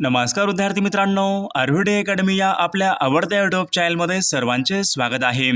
नमस्कार विद्यार्थी मित्रांनो आर्व्हिडे अकॅडमी या आपल्या आवडत्या युट्यूब चॅनलमध्ये सर्वांचे स्वागत आहे.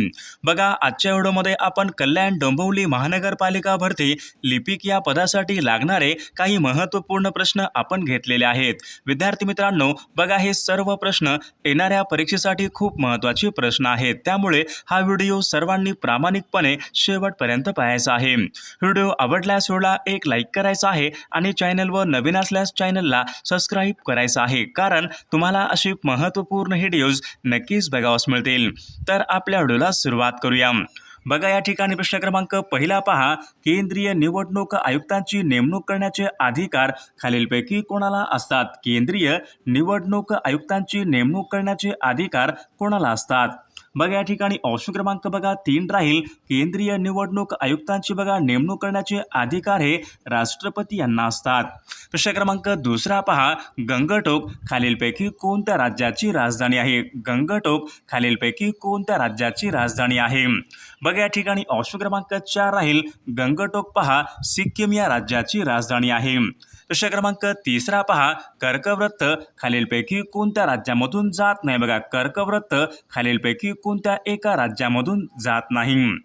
बघा आजच्या व्हिडिओमध्ये आपण कल्याण डोंबिवली महानगरपालिका भरती लिपिक या पदासाठी लागणारे काही महत्त्वपूर्ण प्रश्न आपण घेतलेले आहेत. विद्यार्थी मित्रांनो बघा हे सर्व प्रश्न येणाऱ्या परीक्षेसाठी खूप महत्त्वाचे प्रश्न आहेत. त्यामुळे हा व्हिडिओ सर्वांनी प्रामाणिकपणे शेवटपर्यंत पाहायचा आहे. व्हिडिओ आवडल्यास व्हिडिओला एक लाईक करायचा आहे आणि चॅनलवर नवीन असल्यास चॅनलला सबस्क्राईब करायचं आहे. कारण तुम्हाला अशी महत्त्वपूर्ण व्हिडिओज नक्कीच बघावास मिळतील. तर आपल्या व्हिडिओला सुरुवात करूया. बघा या ठिकाणी प्रश्न क्रमांक पहिला पहा. केंद्रीय निवडणूक आयुक्तांची नेमणूक करण्याचे अधिकार खालीलपैकी कोणाला असतात? केंद्रीय निवडणूक आयुक्तांची नेमणूक करण्याचे अधिकार कोणाला असतात? मग या ठिकाणी ऑप्शन क्रमांक बघा तीन राहील. केंद्रीय निवडणूक आयुक्तांची बघा नेमणूक करण्याचे अधिकार हे राष्ट्रपती यांना असतात. प्रश्न क्रमांक दुसरा पहा. गंगटोक खालीलपैकी कोणत्या राज्याची राजधानी आहे? गंगटोक खालीलपैकी कोणत्या राज्याची राजधानी आहे? बघा या ठिकाणी ऑप्शन क्रमांक चार राहील. गंगटोक पहा सिक्कीम या राज्याची राजधानी आहे. प्रश्न क्रमांक तिसरा पहा. कर्कवृत्त खालीलपैकी कोणत्या राज्यामधून जात नाही? बघा कर्कवृत्त खालीलपैकी कोणत्या एका राज्यामधून जात नाही?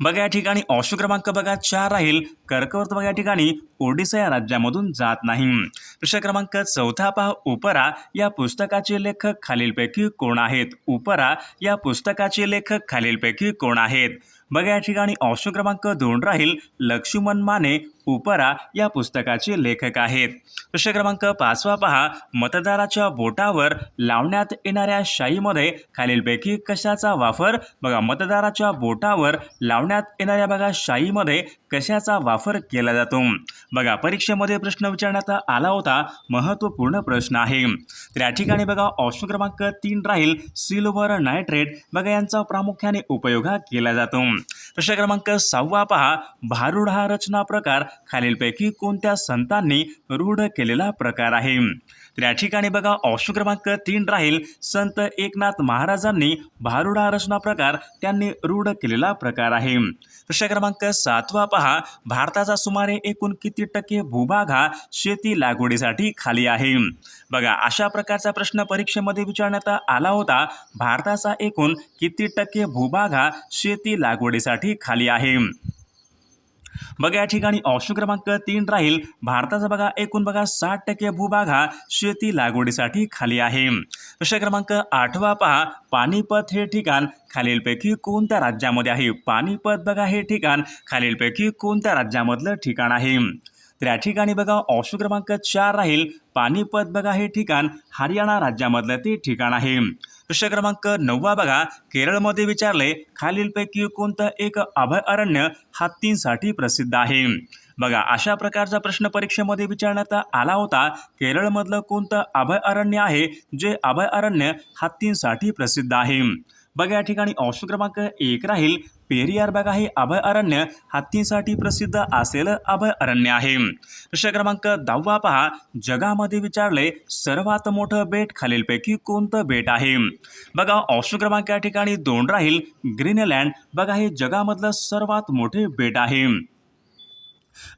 बघा या ठिकाणी ऑप्शन क्रमांक बघा चार राहील. कर्कवृत्त बघा या ठिकाणी ओडिसा या राज्यामधून जात नाही. प्रश्न क्रमांक चौथा पहा उपरा. या पुस्तकाचे लेखक खालीलपैकी कोण आहेत? उपरा या पुस्तकाचे लेखक खालीलपैकी कोण आहेत? बघा या ठिकाणी ऑप्शन क्रमांक दोन राहील. लक्ष्मण माने उपरा या पुस्तकाचे लेखक आहेत. प्रश्न क्रमांक पाचवा पहा. मतदाराच्या बोटावर लावण्यात येणाऱ्या शाईमध्ये खालीलपैकी कशाचा वापर? बघा मतदाराच्या बोटावर लावण्यात येणाऱ्या बघा शाईमध्ये कशाचा वापर केला जातो? बघा परीक्षेमध्ये प्रश्न विचारण्यात आला होता. महत्त्वपूर्ण प्रश्न आहे. तर या ठिकाणी बघा ऑप्शन क्रमांक तीन राहील. Silver nitrate. बघा यांचा प्रामुख्याने उपयोग हा केला जातो. प्रश्न क्रमांक सहावा पहा. भारूड हा रचना प्रकार. खालीलपैकी कोणत्या संतांनी रूढ केलेला प्रकार आहे? तर या ठिकाणी बघा ऑप्शन क्रमांक तीन राहील. संत एकनाथ महाराजांनी भारुडा रचना प्रकार त्यांनी रूढ केलेला प्रकार आहे. प्रश्न क्रमांक सातवा पहा. भारताचा सुमारे एकूण किती टक्के भूभाग हा शेती लागवडीसाठी खाली आहे? बघा अशा प्रकारचा प्रश्न परीक्षेमध्ये विचारण्यात आला होता. भारताचा एकूण किती टक्के भूभाग हा शेती लागवडीसाठी खाली आहे? बघा या ठिकाणी ऑप्शन क्रमांक तीन राहील. भारताचा बघा एकूण बघा साठ टक्के भूभाग हा शेती लागवडीसाठी खाली आहे. प्रश्न क्रमांक आठवा पहा. पानिपत हे ठिकाण खालीलपैकी कोणत्या राज्यामध्ये आहे? पानिपत बघा हे ठिकाण खालीलपैकी कोणत्या राज्यामधलं ठिकाण आहे? तर या ठिकाणी बघा ऑप्शन क्रमांक चार राहील. पानिपत बघा हे ठिकाण हरियाणा राज्यामधलं ते ठिकाण आहे. प्रश्न क्रमांक नववा बघा केरळमध्ये विचारले खालीलपैकी कोणतं एक अभयारण्य हत्तींसाठी प्रसिद्ध आहे? बघा अशा प्रकारचा प्रश्न परीक्षेमध्ये विचारण्यात आला होता. केरळमधलं कोणतं अभयारण्य आहे जे अभयारण्य हत्तींसाठी प्रसिद्ध आहे? बघा या ठिकाणी ऑप्शन क्रमांक एक राहील. पेरियार बघा हे अभयारण्य हत्तींसाठी प्रसिद्ध असलेलं अभयारण्य आहे. प्रश्न क्रमांक दहावा पहा. जगामध्ये विचारले सर्वात मोठं बेट खालीलपैकी कोणतं बेट आहे? बघा ऑप्शन क्रमांक या ठिकाणी दोन राहील. ग्रीनलँड बघा हे जगामधलं सर्वात मोठे बेट आहे.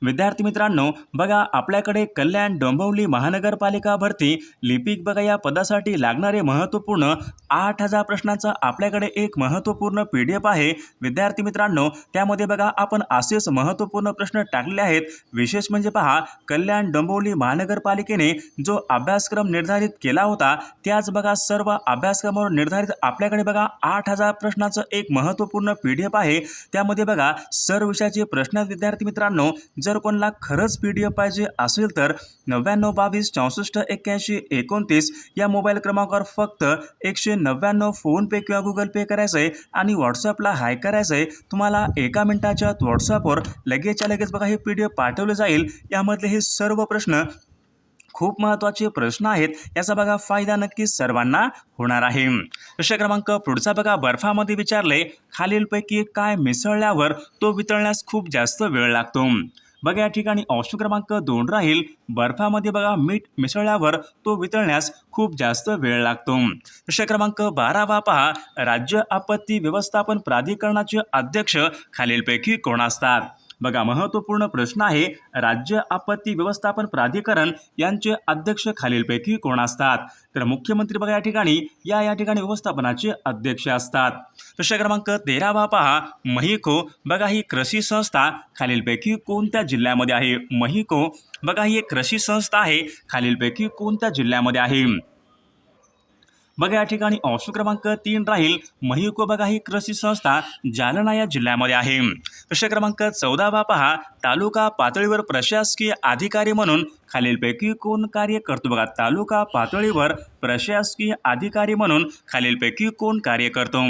विद्यार्थी मित्रांनो बघा आपल्याकडे कल्याण डोंबिवली महानगरपालिका भरती लिपिक बघा या पदासाठी लागणारे महत्त्वपूर्ण आठ हजार प्रश्नांचा आपल्याकडे एक महत्त्वपूर्ण पी डी एफ आहे. विद्यार्थी मित्रांनो त्यामध्ये बघा आपण असेच महत्त्वपूर्ण प्रश्न टाकलेले आहेत. विशेष म्हणजे पहा कल्याण डोंबिवली महानगरपालिकेने जो अभ्यासक्रम निर्धारित केला होता त्याच बघा सर्व अभ्यासक्रमावर निर्धारित आपल्याकडे बघा आठ हजार प्रश्नाचं एक महत्त्वपूर्ण पी डी एफ आहे. त्यामध्ये बघा सर्व विषयाचे प्रश्न विद्यार्थी मित्रांनो. जर कोणाला खरंच पी डी एफ पाहिजे असेल तर नव्याण्णव बावीस चौसष्ट एक्क्याऐंशी एकोणतीस या मोबाईल क्रमांकावर फक्त एकशे नव्याण्णव फोनपे किंवा गुगल पे करायचं आहे आणि व्हॉट्सअपला हाय करायचं आहे तुम्हाला एका मिनिटाच्या व्हॉट्सअपवर लगेचच्या लगेच बघा हे पी डी एफ पाठवलं जाईल. यामधले हे सर्व प्रश्न खूप महत्त्वाचे प्रश्न आहेत याचा बघा फायदा नक्कीच सर्वांना होणार आहे. प्रश्न क्रमांक पुढचा बघा बर्फामध्ये विचारले खालीलपैकी काय मिसळल्यावर तो वितळण्यास खूप जास्त वेळ लागतो? बघा या ठिकाणी ऑप्शन क्रमांक दोन राहील. बर्फामध्ये बघा मीठ मिसळल्यावर तो वितळण्यास खूप जास्त वेळ लागतो. प्रश्न क्रमांक बारावा पहा. राज्य आपत्ती व्यवस्थापन प्राधिकरणाचे अध्यक्ष खालीलपैकी कोण असतात? बघा महत्त्वपूर्ण प्रश्न आहे राज्य आपत्ती व्यवस्थापन प्राधिकरण यांचे अध्यक्ष खालीलपैकी कोण असतात? तर मुख्यमंत्री बघा या ठिकाणी या या ठिकाणी व्यवस्थापनाचे अध्यक्ष असतात. प्रश्न क्रमांक तेरावा पहा महिको बघा ही कृषी संस्था खालीलपैकी कोणत्या जिल्ह्यामध्ये आहे? महिको बघा ही एक कृषी संस्था आहे खालीलपैकी कोणत्या जिल्ह्यामध्ये आहे? बघा या ठिकाणी अंश क्रमांक तीन राहील महिको बघा ही कृषी संस्था जालना या जिल्ह्यामध्ये आहे. प्रश्न क्रमांक चौदा बा पहा. तालुका पातळीवर प्रशासकीय अधिकारी म्हणून खालीलपैकी कोण कार्य करतो? बघा तालुका पातळीवर प्रशासकीय अधिकारी म्हणून खालीलपैकी कोण कार्य करतो?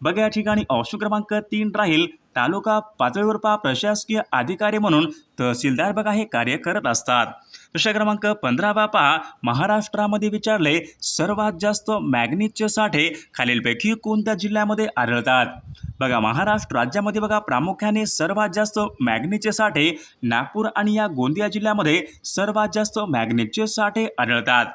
बघा या ठिकाणी ऑप्शन क्रमांक तीन राहील. तालुका पातळीवर पा प्रशासकीय अधिकारी म्हणून तहसीलदार बघा हे कार्य करत असतात. प्रश्न क्रमांक पंधरा पहा. महाराष्ट्रामध्ये विचारले सर्वात जास्त मॅग्नीजचे साठे खालीलपैकी कोणत्या जिल्ह्यामध्ये आढळतात? बघा महाराष्ट्र राज्यामध्ये बघा प्रामुख्याने सर्वात जास्त मॅग्नेटचे साठे नागपूर आणि या गोंदिया जिल्ह्यामध्ये सर्वात जास्त मॅग्नेटचे साठे आढळतात.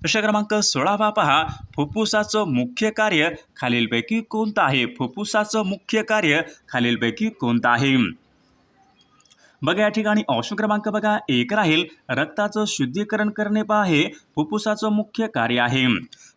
प्रश्न क्रमांक सोळावा पहा. फुफ्फुसाचं मुख्य कार्य खालीलपैकी कोणतं आहे? फुफ्फुसाचं मुख्य कार्य खालीलपैकी कोणतं आहे? बघा या ठिकाणी ऑप्शन क्रमांक बघा. एक राहील. रक्ताचं शुद्धीकरण करणे पहा. हे फुफ्फुसाचं मुख्य कार्य आहे.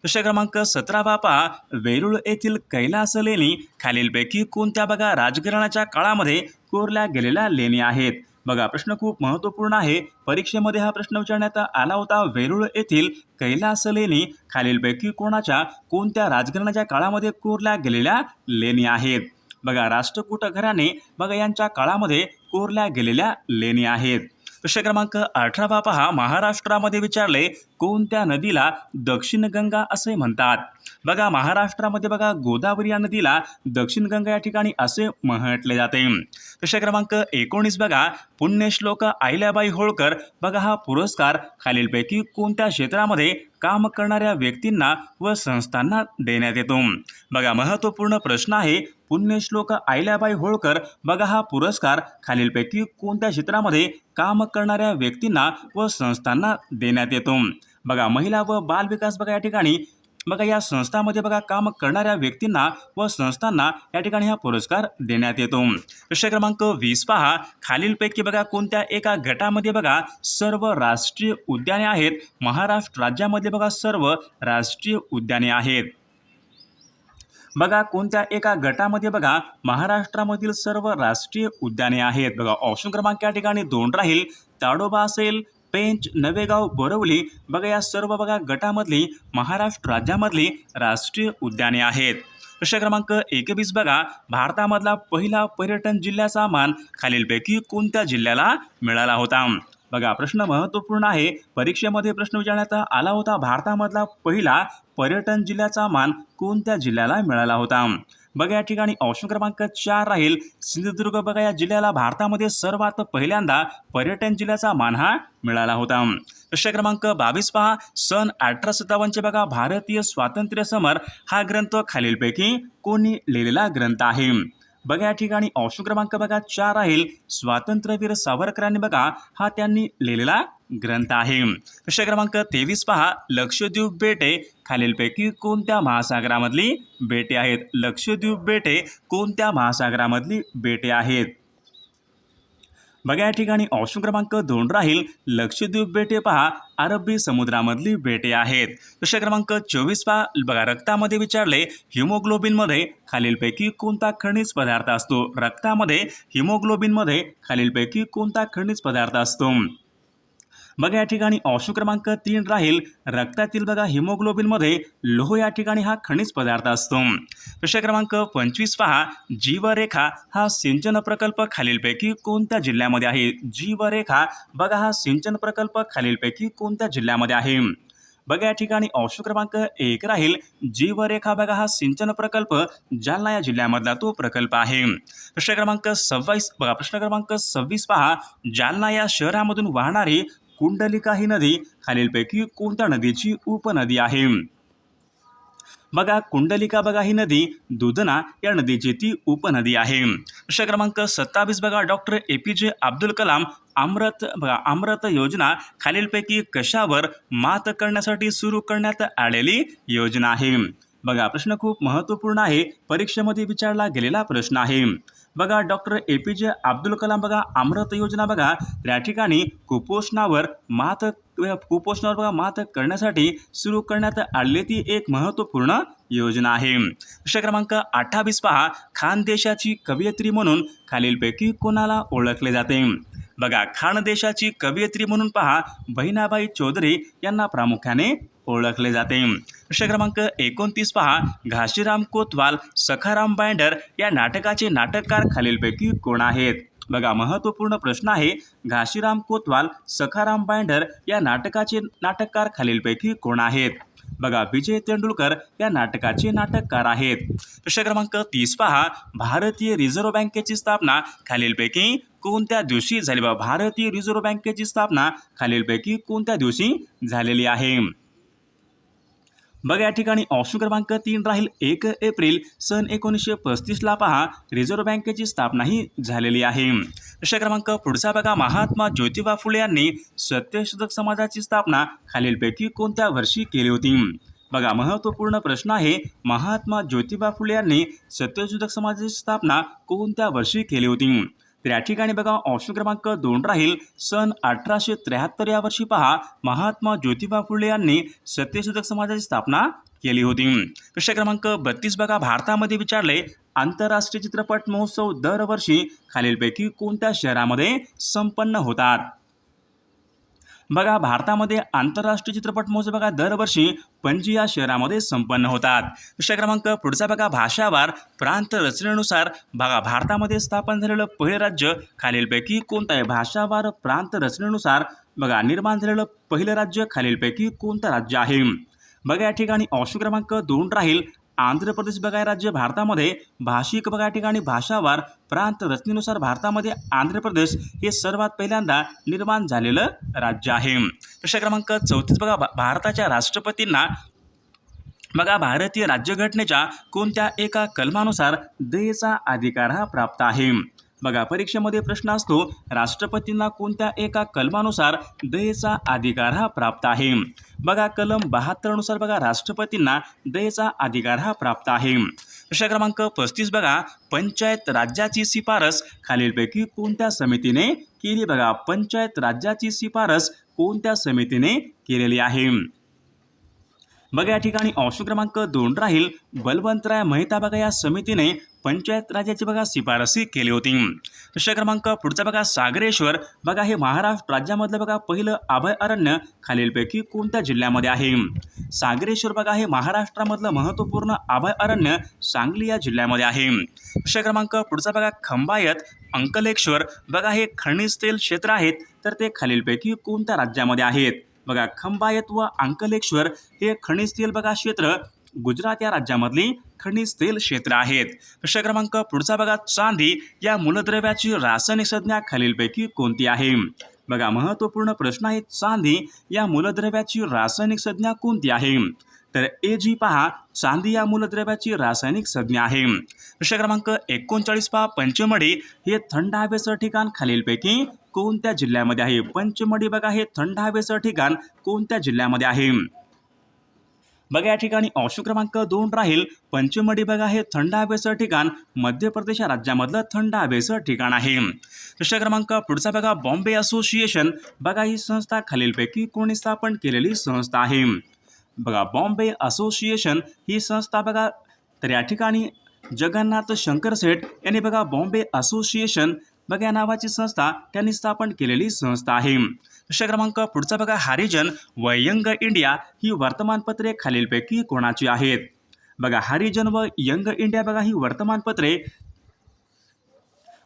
प्रश्न क्रमांक सतरा पहा. वेरूळ येथील कैलास लेणी खालीलपैकी कोणत्या बघा? राजघराण्याच्या काळामध्ये कोरल्या गेलेल्या लेणी आहेत. बघा प्रश्न खूप महत्त्वपूर्ण आहे. परीक्षेमध्ये हा प्रश्न विचारण्यात आला होता वेरूळ येथील कैलास लेणी खालीलपैकी कोणाच्या कोणत्या राजघराण्याच्या काळामध्ये कोरल्या गेलेल्या लेणी आहेत? बघा राष्ट्रकूट घराणे बघा यांच्या काळामध्ये कोरल्या गेलेल्या लेणी आहेत. प्रश्न क्रमांक अठरावा पहा. महाराष्ट्रामध्ये विचारले कोणत्या नदीला दक्षिण गंगा असे म्हणतात? बघा महाराष्ट्रामध्ये बघा गोदावरी या नदीला दक्षिण गंगा या ठिकाणी असे म्हटले जाते. प्रश्न क्रमांक एकोणीस बघा पुण्यश्लोक आहिल्याबाई होळकर. बघा हा पुरस्कार खालीलपैकी कोणत्या क्षेत्रामध्ये काम करणाऱ्या व्यक्तींना व संस्थांना देण्यात येतो? बघा महत्त्वपूर्ण प्रश्न आहे पुण्यश्लोक आहिल्याबाई होळकर. बघा हा पुरस्कार खालीलपैकी कोणत्या क्षेत्रामध्ये काम करणाऱ्या व्यक्तींना व संस्थांना देण्यात येतो? बघा महिला व बाल विकास बघा या ठिकाणी. बघा या संस्थामध्ये बघा काम करणाऱ्या व्यक्तींना व संस्थांना या ठिकाणी हा पुरस्कार देण्यात येतो. प्रश्न क्रमांक वीस पहा. खालीलपैकी बघा कोणत्या एका गटामध्ये बघा सर्व राष्ट्रीय उद्याने आहेत? महाराष्ट्र राज्यामध्ये बघा सर्व राष्ट्रीय उद्याने आहेत. बघा कोणत्या एका गटामध्ये बघा महाराष्ट्रामधील सर्व राष्ट्रीय उद्याने आहेत? बघा ऑप्शन क्रमांक या ठिकाणी दोन राहील. ताडोबा असेल पेंच नवेगाव बोरवली. बघा या सर्व बघा गटामधली महाराष्ट्र राज्यामधली राष्ट्रीय उद्याने आहेत. प्रश्न क्रमांक एकवीस बघा. भारतामधला पहिला पर्यटन जिल्ह्याचा मान खालीलपैकी कोणत्या जिल्ह्याला मिळाला होता? बघा प्रश्न महत्त्वपूर्ण आहे. परीक्षेमध्ये प्रश्न विचारण्यात आला होता. भारतामधला पहिला पर्यटन जिल्ह्याचा मान कोणत्या जिल्ह्याला मिळाला होता? बघा या ठिकाणी ऑप्शन क्रमांक चार राहील. सिंधुदुर्ग बघा या जिल्ह्याला भारतामध्ये सर्वात पहिल्यांदा पर्यटन जिल्ह्याचा मान हा मिळाला होता. प्रश्न क्रमांक बावीस पहा. सन अठरा सत्तावन्नचे बघा भारतीय स्वातंत्र्य समर हा ग्रंथ खालीलपैकी कोणी लिहिलेला ग्रंथ आहे. बघा या ठिकाणी अंश क्रमांक बघा चार राहील स्वातंत्र्यवीर सावरकरांनी बघा हा त्यांनी लिहिलेला ग्रंथ आहे. प्रश्न क्रमांक तेवीस पहा. लक्षद्वीप बेटे खालीलपैकी कोणत्या महासागरामधली बेटे आहेत? लक्षद्वीप बेटे कोणत्या महासागरामधली बेटे आहेत? बघा या ठिकाणी ऑप्शन क्रमांक दोन राहील. लक्षद्वीप बेटे पहा. अरबी समुद्रामधली बेटे आहेत. प्रश्न क्रमांक चोवीस पहा. बघा रक्तामध्ये विचारले हिमोग्लोबिनमध्ये खालीलपैकी कोणता खनिज पदार्थ असतो? रक्तामध्ये हिमोग्लोबिनमध्ये खालीलपैकी कोणता खनिज पदार्थ असतो? बघा या ठिकाणी ऑप्शन क्रमांक तीन राहील. रक्तातील बघा हिमोग्लोबिनमध्ये लोह या ठिकाणी हा खनिज पदार्थ असतो. प्रश्न क्रमांक पंचवीस पहा. जीवरेखा हा सिंचन प्रकल्प खालीलपैकी कोणत्या जिल्ह्यामध्ये आहे? जीवरेखा बघा हा सिंचन प्रकल्प खालीलपैकी कोणत्या जिल्ह्यामध्ये आहे? बघा या ठिकाणी ऑप्शन क्रमांक एक राहील. जीवरेखा बघा हा सिंचन प्रकल्प जालना या जिल्ह्यामधला तो प्रकल्प आहे. प्रश्न क्रमांक सव्वीस बघा प्रश्न क्रमांक सव्वीस पहा. जालना या शहरामधून वाहणारी कुंडलिका ही नदी खालीलपैकी कोणत्या नदीची उपनदी आहे? बघा कुंडलिका बघा ही नदी दुधना या नदीची ती उपनदी आहे. प्रश्न क्रमांक सत्तावीस बघा डॉक्टर ए पी जे अब्दुल कलाम अमृत बघा अमृत योजना खालीलपैकी कशावर मात करण्यासाठी सुरू करण्यात आलेली योजना आहे? बघा प्रश्न खूप महत्त्वपूर्ण आहे. परीक्षेमध्ये विचारला गेलेला प्रश्न आहे. बघा डॉक्टर ए पी जे अब्दुल कलाम बघा अमृत योजना बघा त्या ठिकाणी कुपोषणावर मात कुपोषणावर बघा मात करण्यासाठी सुरू करण्यात आलेली ती एक महत्त्वपूर्ण योजना आहे. विषय क्रमांक अठ्ठावीस पहा. खानदेशाची कवयित्री म्हणून खालीलपैकी कोणाला ओळखले जाते? बघा खानदेशाची कवयित्री म्हणून पहा. बहिणाबाई चौधरी यांना प्रामुख्याने ओळखले जाते. प्रश्न क्रमांक एकोणतीस पहा. घाशीराम कोतवाल सखाराम बायंडर या नाटकाचे नाटककार खालीलपैकी कोण आहेत? बघा महत्त्वपूर्ण प्रश्न आहे. घाशीराम कोतवाल सखाराम बायंडर या नाटकाचे नाटककार खालीलपैकी कोण आहेत? बघा विजय तेंडुलकर या नाटकाचे नाटककार आहेत. प्रश्न क्रमांक तीस पहा. भारतीय रिझर्व्ह बँकेची स्थापना खालीलपैकी कोणत्या दिवशी झाली? बघा भारतीय रिझर्व्ह बँकेची स्थापना खालीलपैकी कोणत्या दिवशी झालेली आहे? बघा या ठिकाणी ऑप्शन क्रमांक तीन राहील. एक एप्रिल सन एकोणीसशे पस्तीसला पहा. रिझर्व्ह बँकेची स्थापना ही झालेली आहे. प्रश्न क्रमांक पुढचा बघा. महात्मा ज्योतिबा फुले यांनी सत्यशोधक समाजाची स्थापना खालीलपैकी कोणत्या वर्षी केली होती? बघा महत्त्वपूर्ण प्रश्न आहे. महात्मा ज्योतिबा फुले यांनी सत्यशोधक समाजाची स्थापना कोणत्या वर्षी केली होती? तर या ठिकाणी बघा ऑप्शन क्रमांक दोन राहील. सन अठराशे त्र्याहत्तर या वर्षी पहा महात्मा ज्योतिबा फुले यांनी सत्यशोधक समाजाची स्थापना केली होती. प्रश्न क्रमांक बत्तीस बघा भारतामध्ये विचारले आंतरराष्ट्रीय चित्रपट महोत्सव दरवर्षी खालीलपैकी कोणत्या शहरामध्ये संपन्न होतात? बघा भारतामध्ये आंतरराष्ट्रीय चित्रपट महोत्सव बघा दरवर्षी पणजी या शहरामध्ये संपन्न होतात. विषय क्रमांक पुढचा बघा भाषावार प्रांत रचनेनुसार बघा भारतामध्ये स्थापन झालेलं पहिलं राज्य खालीलपैकी कोणतं आहे? भाषावार प्रांत रचनेनुसार बघा निर्माण झालेलं पहिलं राज्य खालीलपैकी कोणतं राज्य आहे? बघा या ठिकाणी ऑप्शन क्रमांक दोन राहील. आंध्र प्रदेश बघा राज्य भारतामध्ये. भाषिक बघा ठिकाणी भाषावार. प्रांत रचनेनुसार भारतामध्ये आंध्र प्रदेश हे सर्वात पहिल्यांदा निर्माण झालेलं राज्य आहे. प्रश्न क्रमांक चौतीस बघा. भारताच्या राष्ट्रपतींना बघा भारतीय राज्यघटनेच्या कोणत्या एका कलमानुसार दयेचा अधिकार हा प्राप्त आहे? बघा परीक्षेमध्ये प्रश्न असतो राष्ट्रपतींना कोणत्या एका कलमानुसार दयेचा अधिकार हा प्राप्त आहे? बघा कलम बहात्तरनुसार बघा राष्ट्रपतींना दयेचा अधिकार हा प्राप्त आहे. प्रश्न क्रमांक पस्तीस बघा पंचायत राज्याची शिफारस खालीलपैकी कोणत्या समितीने केली? बघा पंचायत राज्याची शिफारस कोणत्या समितीने केलेली आहे? बघा या ठिकाणी ऑप्शन क्रमांक दोन राहील. बलवंतराय मेहता बघा या समितीने पंचायत राज्याची बघा शिफारसी केली होती. प्रश्न क्रमांक पुढचा बघा सागरेश्वर. बघा हे महाराष्ट्र राज्यामधलं बघा पहिलं अभय अरण्य खालीलपैकी कोणत्या जिल्ह्यामध्ये आहे? सागरेश्वर बघा हे महाराष्ट्रामधलं महत्त्वपूर्ण अभय अरण्य सांगली या जिल्ह्यामध्ये आहे. प्रश्न क्रमांक पुढचा बघा खंबायत अंकलेश्वर. बघा हे खनिज तेल क्षेत्र आहेत तर ते खालीलपैकी कोणत्या राज्यामध्ये आहेत? बघा खंबायत व अंकलेश्वर हे खनिज तेल बघा क्षेत्र गुजरात या राज्यामधली खनिज तेल क्षेत्र आहेत. प्रश्न क्रमांक पुढचा बघा चांदी या मूलद्रव्याची रासायनिक संज्ञा खालीलपैकी कोणती आहे? बघा महत्त्वपूर्ण प्रश्न आहे चांदी या मूलद्रव्याची रासायनिक संज्ञा कोणती आहे? तर ए जी पहा चांदी या मूलद्रव्याची रासायनिक संज्ञा आहे. प्रश्न क्रमांक एकोणचाळीस पहा पंचमढी हे थंड हवेचं ठिकाण खालीलपैकी कोणत्या जिल्ह्यामध्ये आहे? पंचमढी बघा हे थंड हवेचं ठिकाण कोणत्या जिल्ह्यामध्ये आहे? बघा या ठिकाणी ऑप्शन क्रमांक दोन राहील. पंचमढी बघा हे थंड हवेचं ठिकाण मध्य प्रदेश राज्यामधलं थंड हवेचं ठिकाण आहे. प्रश्न क्रमांक पुढचा बघा बॉम्बे असोसिएशन. बघा ही संस्था खालीलपैकी कोणी स्थापन केलेली संस्था आहे. बघा बॉम्बे असोसिएशन ही संस्था बघा तर या ठिकाणी जगन्नाथ शंकर सेठ यांनी बघा बॉम्बे असोसिएशन बघा या नावाची संस्था त्यांनी स्थापन केलेली संस्था आहे. प्रश्न क्रमांक पुढचा बघा हरिजन व यंग इंडिया ही वर्तमानपत्रे खालीलपैकी कोणाची आहेत? बघा हरिजन व यंग इंडिया बघा ही वर्तमानपत्रे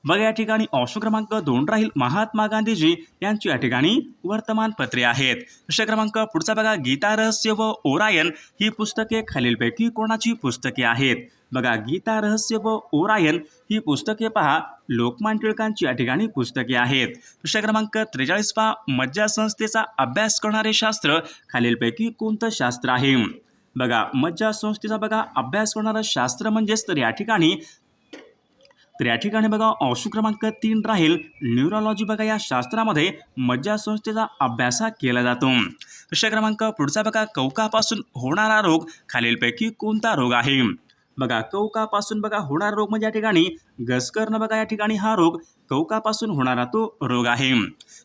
बघा या ठिकाणी ऑप्शन क्रमांक दोन राहील महात्मा गांधीजी. यांची या ठिकाणी वर्तमानपत्रे आहेत. प्रश्न क्रमांक पुढचा बघा गीता रहस्य व ओरायन ही पुस्तके खालीलपैकी कोणाची पुस्तके आहेत? बघा गीता रहस्य व ओरायन ही पुस्तके पहा लोकमान टिळकांची या ठिकाणी पुस्तके आहेत. प्रश्न क्रमांक त्रेचाळीस पहा मज्जा संस्थेचा अभ्यास करणारे शास्त्र खालीलपैकी कोणतं शास्त्र आहे? बघा मज्जा संस्थेचा बघा अभ्यास करणारं शास्त्र म्हणजेच तर या ठिकाणी तर या ठिकाणी बघा ऑप्शन क्रमांक तीन राहील. न्यूरोलॉजी बघा या शास्त्रामध्ये मज्जा संस्थेचा अभ्यास हा केला जातो. प्रश्न क्रमांक पुढचा बघा कवकापासून होणारा रोग खालीलपैकी कोणता रोग आहे? बघा कवकापासून बघा होणारा रोग म्हणजे या ठिकाणी घसकरणं बघा या ठिकाणी हा रोग कवकापासून होणारा तो रोग आहे.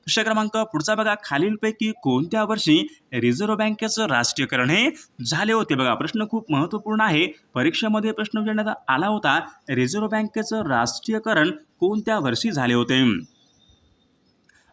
प्रश्न क्रमांक पुढचा बघा. खालीलपैकी कोणत्या वर्षी रिझर्व्ह बँकेचं राष्ट्रीयकरण हे झाले होते? बघा प्रश्न खूप महत्त्वपूर्ण आहे. परीक्षेमध्ये प्रश्न विचारण्यात आला होता रिझर्व्ह बँकेचं राष्ट्रीयकरण कोणत्या वर्षी झाले होते?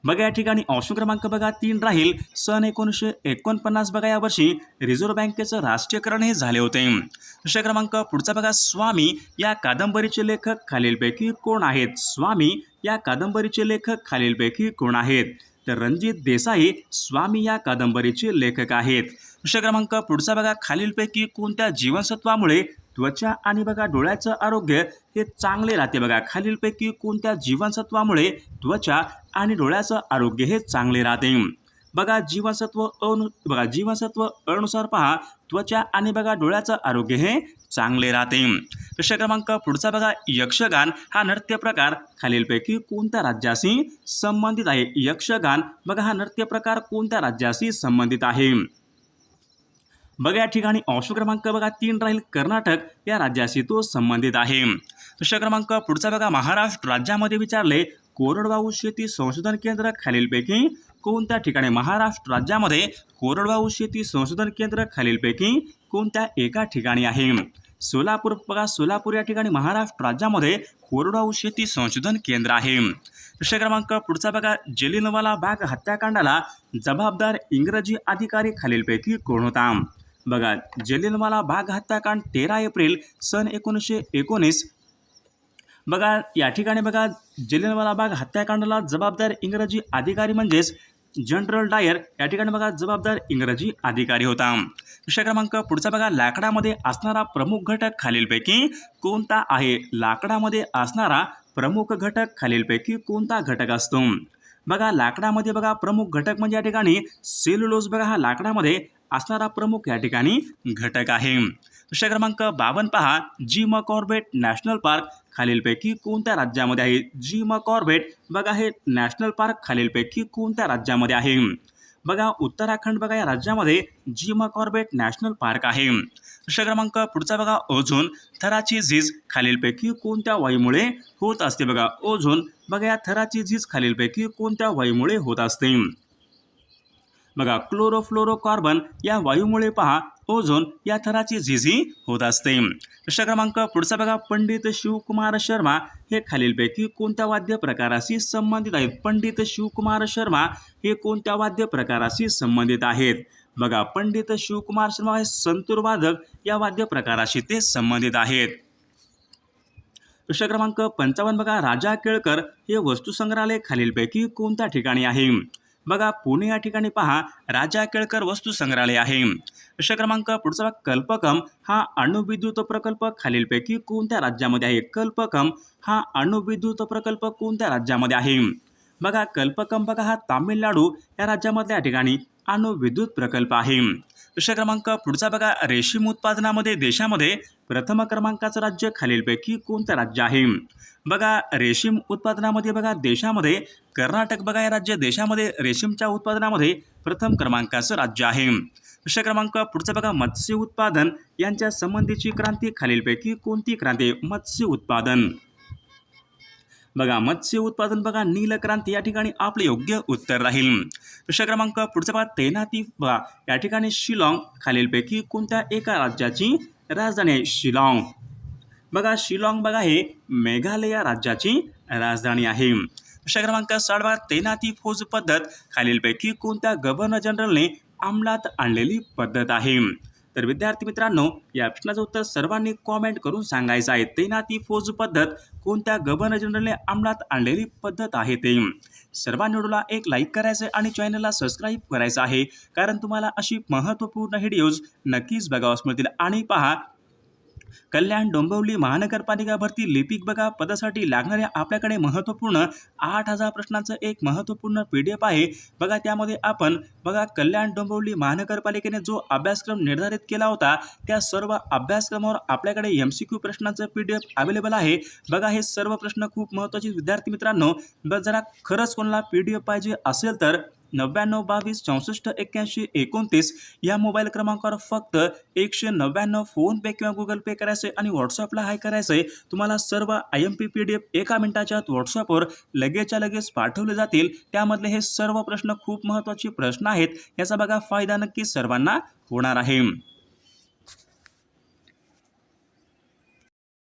बघा या ठिकाणी ऑप्शन क्रमांक बघा तीन राहील. सन एकोणीसशे एकोणपन्नास बघा यावर्षी रिझर्व्ह बँकेचं राष्ट्रीयकरण हे झाले होते. प्रश्न क्रमांक पुढचा बघा स्वामी. या कादंबरीचे लेखक खालीलपैकी कोण आहेत? स्वामी या कादंबरीचे लेखक खालीलपैकी कोण आहेत? तर रणजित देसाई स्वामी या कादंबरीचे लेखक आहेत. प्रश्न क्रमांक पुढचा बघा. खालीलपैकी कोणत्या जीवनसत्वामुळे त्वचा आणि बघा डोळ्याचं आरोग्य हे चांगले राहते बघा. खालीलपैकी कोणत्या जीवनसत्वामुळे त्वचा आणि डोळ्याचं आरोग्य हे चांगले राहते? बघा जीवनसत्व अनु बघा जीवनसत्व अनुसार पहा. त्वचा आणि बघा डोळ्याचं आरोग्य हे चांगले राहते. प्रश्न क्रमांक पुढचा बघा. यक्षगान हा नृत्य प्रकार. खालीलपैकी कोणत्या राज्याशी संबंधित आहे? यक्षगान बघा हा नृत्य प्रकार कोणत्या राज्याशी संबंधित आहे? बघा या ठिकाणी अंश क्रमांक बघा तीन राहील कर्नाटक. या राज्याशी तो संबंधित आहे. प्रश्न क्रमांक पुढचा बघा. महाराष्ट्र राज्यामध्ये विचारले कोरडवाहू शेती संशोधन केंद्र खालीलपैकी कोणत्या ठिकाणी? महाराष्ट्र राज्यामध्ये कोरडवाहू शेती संशोधन केंद्र खालीलपैकी कोणत्या एका ठिकाणी आहे? सोलापूर बघा. सोलापूर या ठिकाणी महाराष्ट्र राज्यामध्ये कोरडवाहू शेती संशोधन केंद्र आहे. प्रश्न क्रमांक पुढचा बघा. जलिनवाला बाग हत्याकांडाला जबाबदार इंग्रजी अधिकारी खालीलपैकी कोण होता? बघा जलिनवाला बाग हत्याकांड तेरा एप्रिल सन एकोणीसशे एकोणीस. बघा या ठिकाणी बघा जलिनवाला बाग हत्याकांडाला जबाबदार इंग्रजी अधिकारी म्हणजेच जनरल डायर या ठिकाणी बघा जबाबदार इंग्रजी अधिकारी होता. विषय क्रमांक पुढचा बघा लाकडामध्ये असणारा प्रमुख घटक खालीलपैकी कोणता आहे? लाकडामध्ये असणारा प्रमुख घटक खालीलपैकी कोणता घटक असतो? बघा लाकडामध्ये बघा प्रमुख घटक म्हणजे या ठिकाणी सेल्युलोज बघा हा लाकडामध्ये असणारा प्रमुख या ठिकाणी घटक आहे. प्रश्न क्रमांक बावन पहा. जी कॉर्बेट नॅशनल पार्क खालीलपैकी कोणत्या राज्यामध्ये आहे? जी कॉर्बेट बघा हे नॅशनल पार्क खालीलपैकी कोणत्या राज्यामध्ये आहे? बघा उत्तराखंड बघा या राज्यामध्ये जी कॉर्बेट नॅशनल पार्क आहे. प्रश्न क्रमांक पुढचा बघा ओझोन. थराची झीज खालीलपैकी कोणत्या वायूमुळे होत असते? बघा ओझोन. बघा या थराची झीज खालीलपैकी कोणत्या वायूमुळे होत असते? बघा क्लोरोफ्लोरोकार्बन या वायूमुळे पहा ओझोन या थराची झिझी होत असते. प्रश्न क्रमांक पुढचा बघा पंडित शिवकुमार शर्मा. हे खालीलपैकी कोणत्या वाद्य प्रकाराशी संबंधित आहेत? पंडित शिवकुमार शर्मा हे कोणत्या वाद्य प्रकाराशी संबंधित आहेत? बघा पंडित शिवकुमार शर्मा हे संतूर वादक या वाद्य प्रकाराशी ते संबंधित आहेत. प्रश्न क्रमांक पंचावन्न बघा राजा केळकर हे वस्तुसंग्रहालय खालीलपैकी कोणत्या ठिकाणी आहे? बघा पुणे या ठिकाणी पहा राजा केळकर वस्तू संग्रहालय आहे. प्रश्न क्रमांक पुढचा कल्पकम. हा अणुविद्युत प्रकल्प खालीलपैकी कोणत्या राज्यामध्ये आहे? कल्पकम हा अणुविद्युत प्रकल्प कोणत्या राज्यामध्ये आहे? बघा कल्पकम बघा हा तामिळनाडू या राज्यामधल्या ठिकाणी. अणुविद्युत प्रकल्प आहे. प्रश्न क्रमांक पुढचा बघा. रेशीम उत्पादनामध्ये देशामध्ये प्रथम क्रमांकाचं राज्य खालीलपैकी कोणतं राज्य आहे? बघा रेशीम उत्पादनामध्ये बघा देशामध्ये कर्नाटक बघा हे राज्य देशामध्ये रेशीमच्या उत्पादनामध्ये प्रथम क्रमांकाचं राज्य आहे. प्रश्न क्रमांक पुढचा बघा मत्स्य उत्पादन. यांच्या संबंधीची क्रांती खालीलपैकी कोणती क्रांती मत्स्य उत्पादन. बघा मत्स्य उत्पादन बघा नीलक्रांती या ठिकाणी आपले योग्य उत्तर राहील. प्रश्न क्रमांक पुढचा बघा तैनाती बघा या ठिकाणी शिलाँग खालीलपैकी कोणत्या एका राज्याची राजधानी आहे? शिलाँग. बघा शिलाँग बघा हे मेघालय राज्याची राजधानी आहे. प्रश्न क्रमांक साडवा तैनाती फौज पद्धत खालीलपैकी कोणत्या गव्हर्नर जनरलने अंमलात आणलेली पद्धत आहे? तर विद्यार्थी मित्रांनो या प्रश्नाचं उत्तर सर्वांनी कॉमेंट करून सांगायचं आहे. तैनाती फौज पद्धत कोणत्या गव्हर्नर जनरलने अंमलात आणलेली पद्धत आहे ते? सर्वांनी व्हिडिओला एक लाईक करायचं आहे आणि चॅनलला सबस्क्राईब करायचं आहे. कारण तुम्हाला अशी महत्त्वपूर्ण व्हिडिओज नक्कीच बघावंच मिळतील. आणि पहा कल्याण डोंबिवली महानगरपालिका भरती लिपिक बघा. पदासाठी लागणाऱ्या आपल्याकडे महत्त्वपूर्ण आठ हजार प्रश्नांचं एक महत्त्वपूर्ण पी डी एफ आहे. बघा त्यामध्ये आपण बघा कल्याण डोंबिवली महानगरपालिकेने जो अभ्यासक्रम निर्धारित केला होता त्या सर्व अभ्यासक्रमावर आपल्याकडे एम सी क्यू प्रश्नांचं पी डी एफ अवेलेबल आहे. बघा हे सर्व प्रश्न खूप महत्त्वाचे. विद्यार्थी मित्रांनो जरा खरंच कोणाला पी डी एफ पाहिजे असेल तर नव्याण्णव बावीस चौसष्ट एक्क्याऐंशी एकोणतीस या मोबाईल क्रमांकावर फक्त एकशे नव्याण्णव फोनपे किंवा गुगल पे करायचं आहे आणि व्हॉट्सअपला हाय करायचं आहे. तुम्हाला सर्व I M P P D F एका मिनिटाच्या आत व्हॉट्सअपवर लगेचच्या लगेच पाठवले जातील. त्यामधले हे सर्व प्रश्न खूप महत्त्वाचे प्रश्न आहेत. याचा बघा फायदा नक्की सर्वांना होणार आहे.